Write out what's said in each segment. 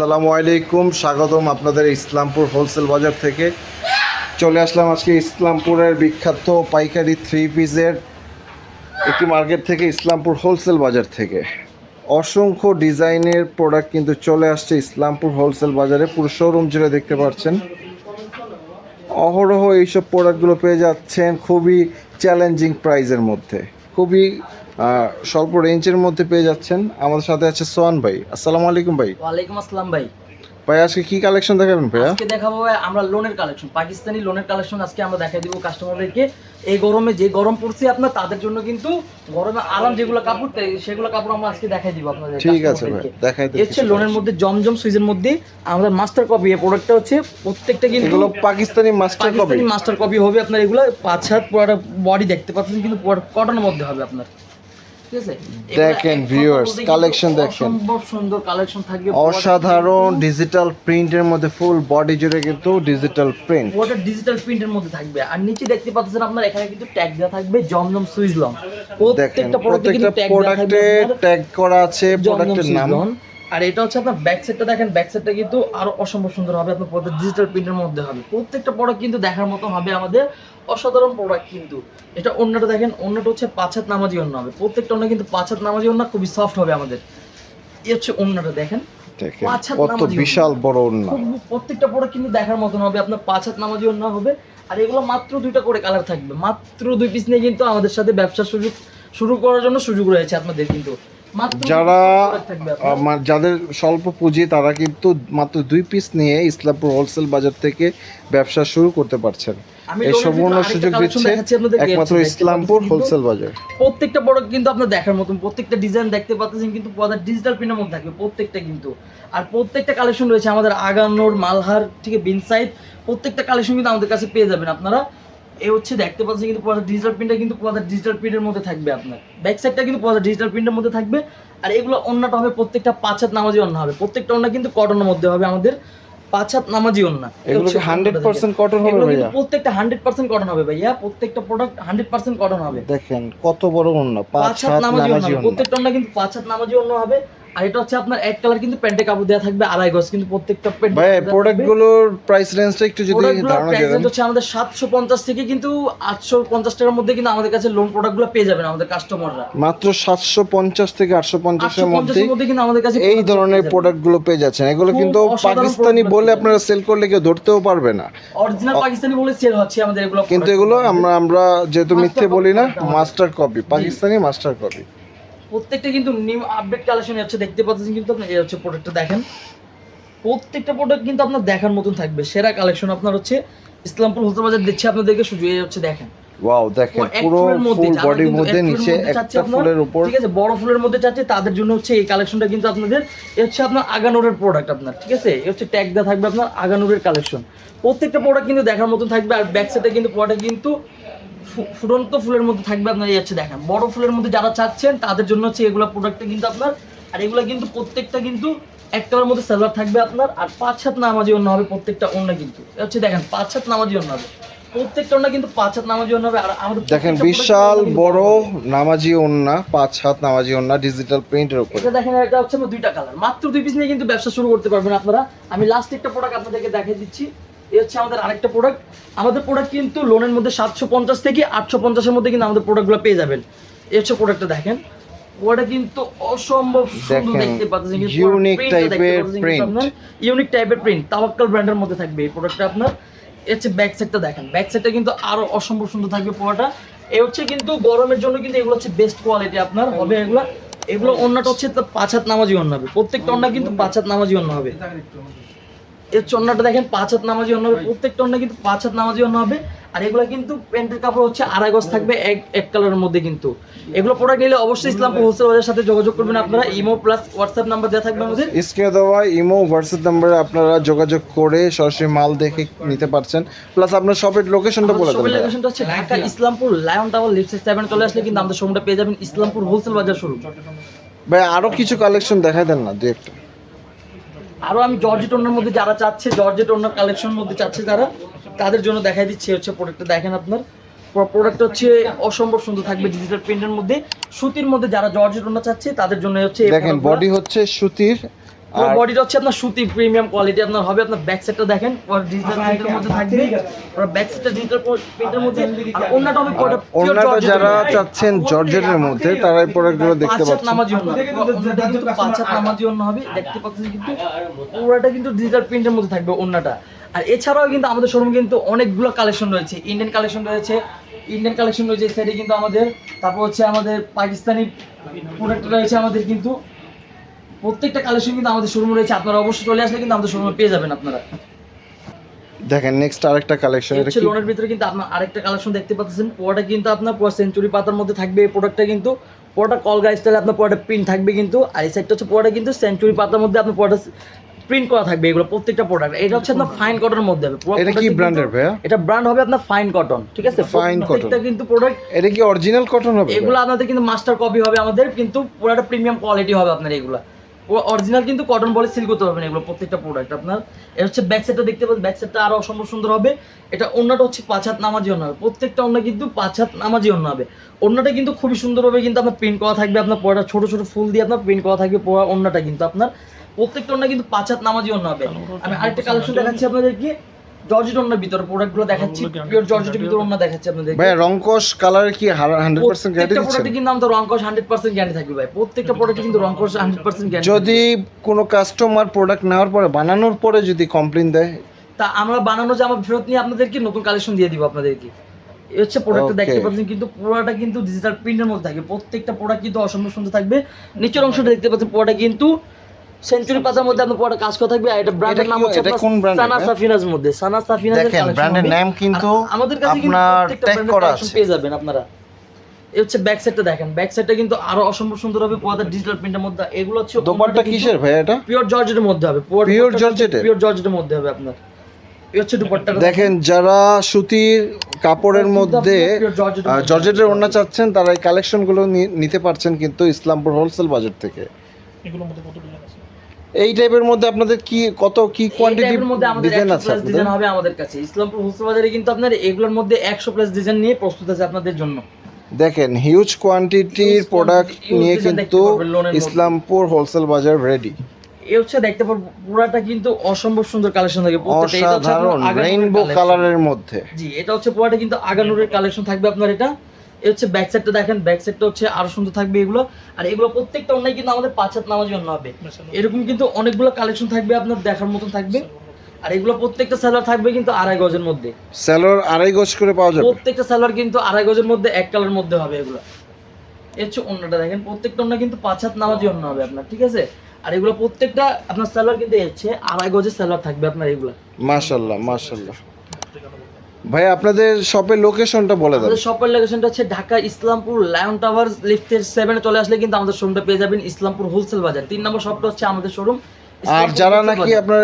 আসসালামু আলাইকুম, স্বাগতম আপনাদের ইসলামপুর হোলসেল বাজার থেকে। চলে আসলাম আজকে ইসলামপুরের বিখ্যাত পাইকারি থ্রি পিসের একটি মার্কেট থেকে, ইসলামপুর হোলসেল বাজার থেকে। অসংখ্য ডিজাইনের প্রোডাক্ট কিন্তু চলে আসছে ইসলামপুর হোলসেল বাজারে, পুরো শোরুম জুড়ে দেখতে পাচ্ছেন। অহরহ এইসব প্রোডাক্টগুলো পেয়ে যাচ্ছেন খুবই চ্যালেঞ্জিং প্রাইজের মধ্যে। খুবই স্বল্প রেঞ্জের মধ্যে পেয়ে যাচ্ছেন। আমাদের সাথে আছে সোহান ভাই। আসসালামু আলাইকুম ভাই। ওয়ালাইকুম আসসালাম ভাই। ভাই আজকে কি কালেকশন দেখাবেন ভাইয়া? আজকে দেখাবো আমরা লোনের কালেকশন পাকিস্তানি লোনের কালেকশন আজকে আমরা দেখাই দিব কাস্টমারদেরকে এই গরমে যে গরম পড়ছে আপনার তাদের জন্য কিন্তু গরমে আরাম যেগুলো কাপড় তাই সেগুলো কাপড় আমরা আজকে দেখাই দিব আপনাদের ঠিক আছে ভাই দেখাই এ হচ্ছে লোনের মধ্যে জমজম সুইজের মধ্যে আমাদের মাস্টার কপি এই প্রোডাক্টটা হচ্ছে প্রত্যেকটা কিন্তু এগুলো Pakistani master copy master copy হবে আপনার এগুলো পাঁচ হাত পুরোটা বডি দেখতে পাচ্ছেন কিন্তু কটনের মধ্যে হবে আপনার। ঠিক আছে? দেখেন ভিউয়ার্স collection দেখেন। অসম্ভব সুন্দর কালেকশন থাকবে। অসাধারণ ডিজিটাল প্রিন্টের মধ্যে ফুল বডি জুড়ে কিন্তু ডিজিটাল প্রিন্ট ওটা ডিজিটাল প্রিন্টের মধ্যে থাকবে। আর নিচে দেখতে পাচ্ছেন আপনার এখানে কিন্তু ট্যাগ দেওয়া থাকবে জমজম সুইজলম প্রত্যেকটা প্রোডাক্টে ট্যাগ করা আছে প্রোডাক্টের নাম। আর এটা হচ্ছে আপনার ব্যাক সাইডটা দেখেন ব্যাক সাইডটা কিন্তু আরও অসম্ভব সুন্দর হবে আপনার প্রত্যেক ডিজিটাল প্রিন্টের মধ্যে হবে। প্রত্যেকটা প্রোডাক্ট কিন্তু দেখার মতো হবে আমাদের অসাধারণ প্রোডাক্ট কিন্তু। এটা অন্যটা দেখেন অন্যটা হচ্ছে পাঁচ হাত নামাজি অন্য হবে। প্রত্যেকটা অন্য কিন্তু পাঁচ হাত নামাজি অন্য খুবই সফট হবে আমাদের। এই হচ্ছে অন্যটা দেখেন। কত বিশাল বড় খুব- প্রত্যেকটা প্রোডাক্ট কিন্তু দেখার মতন হবে আপনার পাঁচ হাত নামাজি অন্য হবে। আর এগুলো মাত্র দুইটা করে কালার থাকবে। মাত্র দুই পিস নিয়ে কিন্তু আমাদের সাথে ব্যবসা সুযোগ শুরু করার জন্য সুযোগ রয়েছে আপনাদের কিন্তু। যারা যাদের স্বল্প পুঁজি তারা কিন্তু মাত্র দুই পিস নিয়ে ইসলামপুর হোলসেল বাজার থেকে ব্যবসা শুরু করতে পারছেন। এই আরেকটা সুযোগ দিচ্ছে একমাত্র ইসলামপুর হোলসেল বাজার। প্রত্যেকটা প্রোডাক্ট কিন্তু আপনার দেখার মতন প্রত্যেকটা ডিজাইন দেখতে পাচ্ছেন কিন্তু ডিজিটাল প্রিন্টের মধ্যে থাকবে প্রত্যেকটা কিন্তু। আর প্রত্যেকটা কালেকশন রয়েছে আমাদের আগানোর মালহার থেকে বিনসাইড প্রত্যেকটা কালেকশন কিন্তু আমাদের কাছে পেয়ে যাবেন আপনারা। এ হচ্ছে দেখতে পাচ্ছেন কিন্তু পুরো ডিজিটাল প্রিন্টটা কিন্তু পুরো ডিজিটাল প্রিন্টের মধ্যে থাকবে আপনার। ব্যাক সাইডটা কিন্তু পুরো ডিজিটাল প্রিন্টের মধ্যে থাকবে। আর এগুলো অন্যটা হবে প্রত্যেকটা পাঁচ হাত নামাজি অন্য হবে। প্রত্যেকটা অন্য কিন্তু কটনের মধ্যে হবে আমাদের পাঁচ হাত নামাজি অন্য। এগুলো কটন হবে ভাইয়া? প্রত্যেকটা হান্ড্রেড পার্সেন্ট কটন হবে ভাইয়া। প্রত্যেকটা প্রোডাক্ট হান্ড্রেড পার্সেন্ট কটন হবে। দেখেন কত বড় ওন্না পাঁচ পাঁচ হাত হাত নামাজি অন্য। প্রত্যেকটা অন্য কিন্তু পাঁচ হাত নামাজি অন্য হবে। আর এটা হচ্ছে আপনার এক কালার কিন্তু প্যান্টে কাপড় দেওয়া থাকবে আড়াই গজ কিন্তু প্রত্যেকটা প্যান্ট ভাই প্রোডাক্টগুলোর প্রাইস রেঞ্জটা একটু যদি ধারণা দেন। হচ্ছে আমাদের সাতশো পঞ্চাশ থেকে কিন্তু আটশো পঞ্চাশ টাকার মধ্যে কিন্তু আমাদের কাছে লোন প্রোডাক্টগুলো পেয়ে যাবেন আমাদের কাস্টমাররা মাত্র সাতশো পঞ্চাশ থেকে আটশো আটশো পঞ্চাশের মধ্যে মধ্যে কিন্তু আমাদের কাছে এই ধরনের প্রোডাক্টগুলো পেয়ে যাচ্ছেন। এগুলো কিন্তু পাকিস্তানি বলে আপনারা সেল করলে কেউ ধরতেও পারবে না। অরিজিনাল পাকিস্তানি বলে সেল হচ্ছে আমাদের এগুলো কিন্তু এগুলো আমরা আমরা যেহেতু মিথ্যে বলি না master copy Pakistani master copy প্রত্যেকটা কিন্তু নিউ আপডেট কালেকশন হচ্ছে দেখতে পাচ্ছেন কিন্তু আপনি এই হচ্ছে প্রোডাক্টটা দেখেন। প্রত্যেকটা প্রোডাক্ট কিন্তু আপনার দেখার মতন থাকবে। সেরা কালেকশন আপনার হচ্ছে ইসলামপুর হোলসেল বাজার দিচ্ছে আপনাদেরকে সুযোগ এই হচ্ছে দেখেন। ওয়াও দেখেন পুরো ফুল বডির মধ্যে নিচে একটা ফুলের উপর। ঠিক আছে বড় ফুলের মধ্যে চাচ্ছে তাদের জন্য হচ্ছে এই কালেকশনটা কিন্তু আপনাদের এ হচ্ছে আপনার আগানোরের প্রোডাক্ট আপনার ঠিক আছে? এ হচ্ছে ট্যাগ দেওয়া থাকবে আপনার আগানোরের কালেকশন প্রত্যেকটা প্রোডাক্ট কিন্তু দেখার মতন থাকবে আর ব্যাক সাইডে কিন্তু প্রোডাক্ট কিন্তু ফুটন্ত ফুলের মধ্যে থাকবে আপনার এই হচ্ছে দেখেন বড় ফুলের মধ্যে যারা চাচ্ছেন তাদের জন্য হচ্ছে এগুলো প্রোডাক্টটা কিন্তু আপনার আর এগুলো কিন্তু প্রত্যেকটা কিন্তু একটার মধ্যে সালোয়ার থাকবে আপনার আর পাঁচ হাত নামাজি অন্য হবে প্রত্যেকটা অন্য কিন্তু। হচ্ছে দেখেন পাঁচ হাত নামাজি অন্য হবে। প্রত্যেকটা কিন্তু পাঁচ হাত নামাজি হবে আর আমাদের দেখেন বিশাল বড় নামাজি পাঁচ হাত নামাজি ডিজিটাল প্রিন্টের উপর। এটা দেখেন এটা হচ্ছে আমার দুইটা কালার মাত্র দুই পিস নিয়ে কিন্তু ব্যবসা শুরু করতে পারবেন আপনারা। আমি লাস্ট একটা প্রোডাক্ট আপনাদেরকে দেখিয়ে দিচ্ছি। হচ্ছে আমাদের আরেকটা প্রোডাক্ট আমাদের প্রোডাক্ট কিন্তু লোনের মধ্যে সাতশো পঞ্চাশ থেকে আটশো পঞ্চাশের মধ্যে কিন্তু আমাদের প্রোডাক্টগুলো পেয়ে যাবেন। এই হচ্ছে প্রোডাক্টটা দেখেন। ওটা কিন্তু অসম্ভব সুন্দর দেখতে পাচ্ছেন ইউনিক টাইপের প্রিন্ট তাওয়াক্কাল ব্র্যান্ডের মধ্যে থাকবে এই প্রোডাক্টটা আপনার। এর হচ্ছে ব্যাক সাইডটা দেখেন। ব্যাক সাইডটা কিন্তু আরও অসম্ভব সুন্দর থাকবে পুরোটা। এ হচ্ছে কিন্তু গরমের জন্য কিন্তু এগুলো হচ্ছে বেস্ট কোয়ালিটি আপনার হবে এগুলো। এগুলো অন্যটা হচ্ছে পাঁচ হাত নামাজি অন্য হবে। প্রত্যেকটা অন্য কিন্তু পাঁচ হাত নামাজি অন্য হবে। এর চন্নাটা দেখেন পাঁচ হাত নামাজি অন্য হবে প্রত্যেকটা অন্য কিন্তু পাঁচ হাত নামাজি অন্য হবে। আর এগুলো কিন্তু প্যান্টের কাপড় হচ্ছে আড়াই গজ থাকবে এক এক কালারের মধ্যে কিন্তু। এগুলো প্রোডাক্ট নিলে অবশ্যই ইসলামপুর হোলসেল বাজারের সাথে যোগাযোগ করবেন আপনারা। ইমো প্লাস হোয়াটসঅ্যাপ নাম্বার দেওয়া থাকবে আমাদের। স্ক্রিনে দেওয়া ইমো হোয়াটসঅ্যাপ নাম্বারে আপনারা যোগাযোগ করে সরাসরি মাল দেখে নিতে পারছেন। প্লাস আপনার শপের লোকেশনটা বলে ভাইয়া। লোকেশনটা হচ্ছে Dhaka Islampur Lion Tower lift seven চলে আসলে কিন্তু আমাদের শোরুমটা পেয়ে যাবেন ইসলামপুর হোলসেল বাজার শোরুম ভাই আরও কিছু কালেকশন দেখাই দেন না দু একটা। আরও আমি জর্জেট টোনার মধ্যে যারা চাচ্ছে জর্জেট টোনার কালেকশন মধ্যে চাচ্ছে যারা তাদের জন্য দেখাই দিচ্ছি হচ্ছে প্রোডাক্টটা দেখেন আপনার। প্রোডাক্ট হচ্ছে অসম্ভব সুন্দর থাকবে ডিজিটাল প্রিন্টের মধ্যে। সুতির মধ্যে যারা জর্জেট ওনা চাচ্ছে তাদের জন্য হচ্ছে দেখেন বডি হচ্ছে সুতির বডিটা হচ্ছে আপনার সুতি প্রিমিয়াম কোয়ালিটি আপনার হবে আপনার ব্যাক সাইডটা দেখেন ডিজিটাল প্রিন্টের মধ্যে থাকবে। আর ব্যাক সাইডটা ডিজিটাল প্রিন্টের মধ্যে। আর হবে যারা চাচ্ছেন জর্জেটের মধ্যে তারা এই প্রোডাক্টগুলো দেখতে পাচ্ছেন। নামাজি কিন্তু পাঁচাত নামাজি হবে দেখতে পাচ্ছেন কিন্তু পুরোটা কিন্তু ডিজিটাল প্রিন্টের মধ্যে থাকবে অন্যটা। আর এছাড়াও কিন্তু আমাদের শোরুমে কিন্তু অনেকগুলো কালেকশন রয়েছে। ইন্ডিয়ান কালেকশন রয়েছে ইন্ডিয়ান কালেকশন রয়েছে সাইডে কিন্তু আমাদের তারপর হচ্ছে আমাদের পাকিস্তানি প্রোডাক্ট রয়েছে আমাদের কিন্তু। প্রত্যেকটা কালেকশন কিন্তু আমাদের শোরুমে রয়েছে। আপনারা অবশ্যই চলে আসলে কিন্তু আমাদের শোরুমে পেয়ে যাবেন আপনারা। দেখেন নেক্সট আরেকটা কালেকশন এটা হচ্ছে কি? লোনের ভিতরে কিন্তু আপনার আরেকটা কালেকশন দেখতে পাচ্ছেন। পুরোটা কিন্তু আপনার পুরো সেঞ্চুরি পাতার মধ্যে থাকবে। এই প্রোডাক্টটা কিন্তু পুরোটা কলগা স্টাইলে আপনার পুরোটা প্রিন্ট থাকবে কিন্তু। আর এই সাইডটা হচ্ছে পুরোটা কিন্তু সেঞ্চুরি পাতার মধ্যে আপনার পুরোটা প্রিন্ট করা থাকবে এগুলো প্রত্যেকটা প্রোডাক্ট এটা হচ্ছে আপনার ফাইন কটনের মধ্যে হবে। এটা কি ব্র্যান্ডের ভাইয়া? এটা ব্র্যান্ড হবে আপনার ফাইন কটন ঠিক আছে? Fine cotton। প্রত্যেকটা কিন্তু প্রোডাক্ট এটা কি অরিজিনাল কটন হবে? এগুলো আপনাদের কিন্তু মাস্টার কপি হবে আমাদের কিন্তু পুরোটা প্রিমিয়াম কোয়ালিটি হবে আপনার এগুলো। অরিজিনাল কিন্তু কটন বলে সিল করতে পারবেন এগুলো প্রত্যেকটা প্রোডাক্ট আপনার। এটা হচ্ছে ব্যাক সাইডটা দেখতে পাচ্ছেন ব্যাক সাইডটা আরও অসম্ভব সুন্দর হবে। এটা অন্যটা হচ্ছে পাঁচ হাত নামাজি অন্য হবে। প্রত্যেকটা অন্য কিন্তু পাঁচ হাত নামাজি অন্য হবে। অন্যটা কিন্তু খুবই সুন্দরভাবে কিন্তু আপনার প্রিন্ট করা থাকবে আপনার পড়া ছোটো ছোটো ফুল দিয়ে আপনার প্রিন্ট করা থাকবে পড়া অন্যটা কিন্তু আপনার। প্রত্যেকটা অন্য কিন্তু পাঁচ হাত নামাজি অন্য হবে। আমি আরেকটা কালেকশন দেখাচ্ছি আপনাদেরকে। জর্জেট অন্যের ভিতরে প্রোডাক্টগুলো দেখাচ্ছি পিওর জর্জেটের ভিতরে অন্য দেখাচ্ছি আপনাদের ভাইয়া রংকশ কালার কি হান্ড্রেড পার্সেন্ট গ্যারান্টি প্রত্যেকটা কিন্তু আমাদের রংকশ হান্ড্রেড পার্সেন্ট গ্যারান্টি থাকবে ভাই। প্রত্যেকটা প্রোডাক্টে কিন্তু রংকশ হান্ড্রেড পার্সেন্ট গ্যারান্টি যদি কোনো কাস্টমার প্রোডাক্ট নেওয়ার পরে বানানোর পরে যদি কমপ্লেন দেয়? তা আমরা বানানো জামা ফেরত নিয়ে আপনাদেরকে নতুন কালেকশন দিয়ে দিব আপনাদেরকে। হচ্ছে প্রোডাক্টটা. দেখতে পাচ্ছেন কিন্তু পুরোটা কিন্তু ডিজিটাল প্রিন্টের মধ্যে থাকবে প্রত্যেকটা প্রোডাক্ট কিন্তু অসম্ভব সুন্দর থাকবে। নিচের অংশটা দেখতে পাচ্ছেন পুরোটা কিন্তু সেঞ্চুরি পাতার মধ্যে আপনার পুরোটা কাজ করা থাকবে এটা ব্র্যান্ডের নাম হচ্ছে কোন brand? সানা সাফিনাজ মধ্যে। সানা সাফিনাজের দেখেন ব্র্যান্ডের নাম কিন্তু আমাদের কাছে কিন্তু আপনার ট্যাগ করা আছে। পেয়ে যাবেন আপনারা। এই হচ্ছে ব্যাক সাইডটা দেখেন। ব্যাক সাইডটা কিন্তু আরও অসম্ভব সুন্দর হবে পুরোটা ডিজিটাল প্রিন্টের মধ্যে। এগুলো হচ্ছে দোপাট্টা কিসের ভাইয়া এটা? পিওর জর্জেটের মধ্যে হবে। georgette এর? পিওর জর্জেটের মধ্যে হবে আপনার। দেখেন যারা সুতির কাপড়ের মধ্যে জর্জেটের ওড়না চাচ্ছেন তারা এই কালেকশনগুলো নিতে পারছেন কিন্তু ইসলামপুর হোলসেল বাজার থেকে। এই টাইপের মধ্যে আপনাদের কি কত কি কোয়ান্টিটি ডিজাইন আছে ডিজাইন হবে আমাদের কাছে। ইসলামপুর হোলসেল বাজারে কিন্তু আপনার এগুলোর মধ্যে 100 প্লাস ডিজাইন নিয়ে প্রস্তুত আছে আপনাদের জন্য। দেখেন হিউজ কোয়ান্টিটির প্রোডাক্ট নিয়ে কিন্তু। ইসলামপুর হোলসেল বাজার রেডি এই হচ্ছে দেখতে পারব পুরাটা কিন্তু অসম্ভব সুন্দর কালেকশন থাকে। অসাধারণ রেইনবো কালারের মধ্যে। জি এটা হচ্ছে পুরাটা কিন্তু আগানুরের কালেকশন থাকবে আপনার এটা। এই হচ্ছে ব্যাক সাইডটা দেখেন ব্যাক সাইডটা হচ্ছে আরও সুন্দর থাকবে এগুলো। আর এগুলো প্রত্যেকটা অন্যায় কিন্তু আমাদের পাঁচ হাত নামার জন্য হবে। এরকম কিন্তু অনেকগুলো কালেকশন থাকবে আপনার দেখার মতন থাকবে। আর এগুলো প্রত্যেকটা থাকবে কিন্তু আড়াই গজের মধ্যে। আড়াই গজ করে পাওয়া যাবে। প্রত্যেকটা কিন্তু আড়াই গজের মধ্যে এক কালার মধ্যে হবে এগুলো। এর হচ্ছে অন্যটা দেখেন প্রত্যেকটা অন্য কিন্তু পাঁচ হাত নামাজি অন্য হবে আপনার ঠিক আছে? আর এগুলো প্রত্যেকটা আপনার স্যালার কিন্তু হচ্ছে আড়াই গজের স্যালার থাকবে আপনার এগুলো। মাশাল্লাহ মাশাল্লাহ ভাই আপনাদের শপের লোকেশনটা বলে দেন। আমাদের শপের লোকেশনটা হচ্ছে ঢাকা ইসলামপুর লায়ন টাওয়ার লিফটের সেভেনে চলে আসলে কিন্তু আমাদের শোরুমটা পেয়ে যাবেন ইসলামপুর হোলসেল বাজার। তিন নম্বর শপটা হচ্ছে আমাদের শোরুম আর যারা নাকি আপনার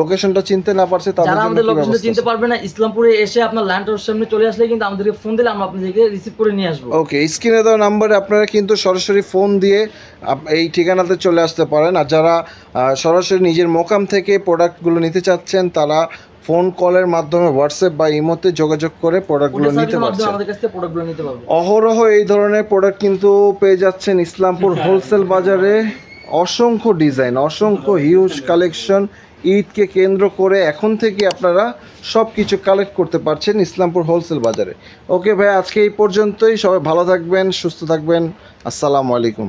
লোকেশনটা চিনতে না পারছে যারা আমাদের লোকেশনটা চিনতে পারবে না ইসলামপুরে এসে আপনার লায়ন টাওয়ার সামনে চলে আসলে কিন্তু আমাদেরকে ফোন দিলে আমরা আপনাদেরকে রিসিভ করে নিয়ে আসব। ওকে স্ক্রিনে দেওয়া নাম্বারে আপনারা কিন্তু সরাসরি ফোন দিয়ে এই ঠিকানাতে চলে আসতে পারেন। আর যারা সরাসরি নিজের মোকাম থেকে প্রোডাক্টগুলো নিতে চাচ্ছেন তারা ফোন কলের মাধ্যমে হোয়াটসঅ্যাপ বা ইমোতে যোগাযোগ করে প্রোডাক্টগুলো নিতে পারছেন। অহরহ এই ধরনের প্রোডাক্ট কিন্তু পেয়ে যাচ্ছেন ইসলামপুর হোলসেল বাজারে। অসংখ্য ডিজাইন অসংখ্য হিউজ কালেকশন ঈদকে কেন্দ্র করে এখন থেকে আপনারা সব কিছু কালেক্ট করতে পারছেন ইসলামপুর হোলসেল বাজারে। ওকে ভাই আজকে এই পর্যন্তই। সবাই ভালো থাকবেন সুস্থ থাকবেন। আসসালামু আলাইকুম।